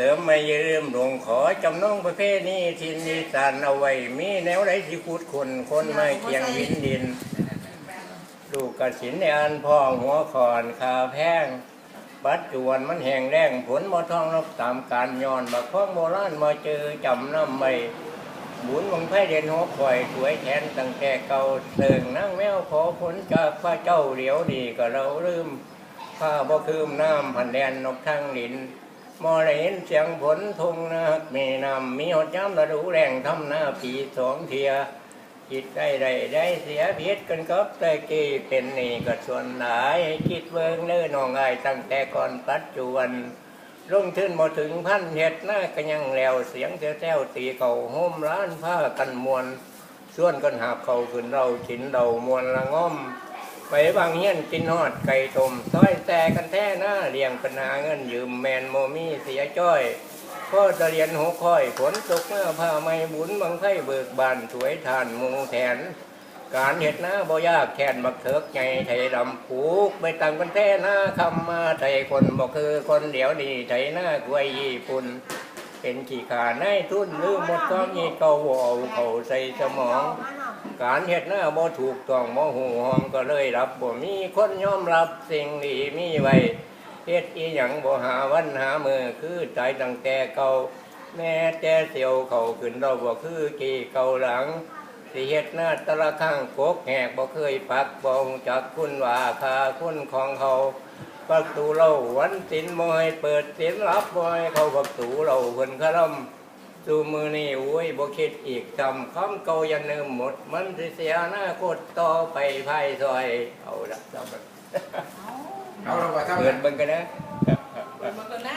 ริมไม่ยืมหลวงขอจำนองประเพณีทินนิสานเอาไว้ มีแนวใดสิคูดคนคนไม่เคียงวินดิน ลูกกสินในอันพ่อหัวขอนขาแพงปัจจุบันมันแห้งแรงผลบ่ท้องรับตามการย้อนบักข้องโบราณมาเจอจำน้ำไม่บุญวังไพ่เด่นหัวข่อยถวยแทนตั้งแต่เก่าเสิงนั่งแมวขอผลจากพระเจ้าเหลียวดีก็เราลืมข้าบ่คืมน้ำพันแดนนกทางดิน มอได้เห็นเสียงผลทงนาคมีน้ำมีหดย้ำระดูแรงทำหน้าปีสองเทียคิดได้ได้ได้เสียเพียกันกับต่กี้เป็นนี่ก็ส่วนหลายคิดเบิ่งเนื้อนองอายตั้งแต่ก่อนปัจจุบันลงทุนมาถึงพันเห็ดหน้าก็ยังแล้วเสียงเจ้าแจ้วตีเขาโฮมร้านผ้ากันมวนส่วนกันหาเขาขึ้นเราขินเรามวนละง่อม ไปบางเฮียนกินฮอดไก่ต้มต้อยแต่กันแท้หน้าเลี้ยงปัญหาเงินยืมแมนโมมี่เสียจ้อยพ่อจะเรียนหัวค่อยฝนตกเมื่อผ้าไม่บุญบังไพ่เบิกบานถวยทานมูแทน การเห็ดหน้าบ่ยากแค่นบักเถิกไงไทยดำผูกไปตังกันแท้หน้าคำมาไทยคนบ่คือคนเดียวดีไทยหน้ากวยญี่ปุ่นเป็นขี้ขาในทุ่นหรือหมดความมีเกาบ่เอาเขาใส่สมอง การเห็ดหน้าบ่ถูกต้องบ่หูหอมก็เลยรับบ่มีคนยอมรับสิ่งดีมีไว้เฮ็ดอีหยังบ่หาวันหามือคือใจตั้งแต่เก่าแม่แต่เสียวเขาขึ้นเราบ่คือกี่เก่าหลังสิเฮ็ดหน้าตะละข้างกกแหกบ่เคยปักบ่งจากคุณว่าคาคุณของเขาประตูเราวันสินบ่ให้เปิดสินรับบ่ให้เขาประตูเราเพิ่นคารำ สู่มือนี่โอ้ยบ่คิดอีกทำคำเก่าอยันเนิมหมด มันสิเสียอนาคตต่อไปภายซอย เอาละจำมันเอาเราไปทำเปิดเบิ่งกันนะมันก็น่า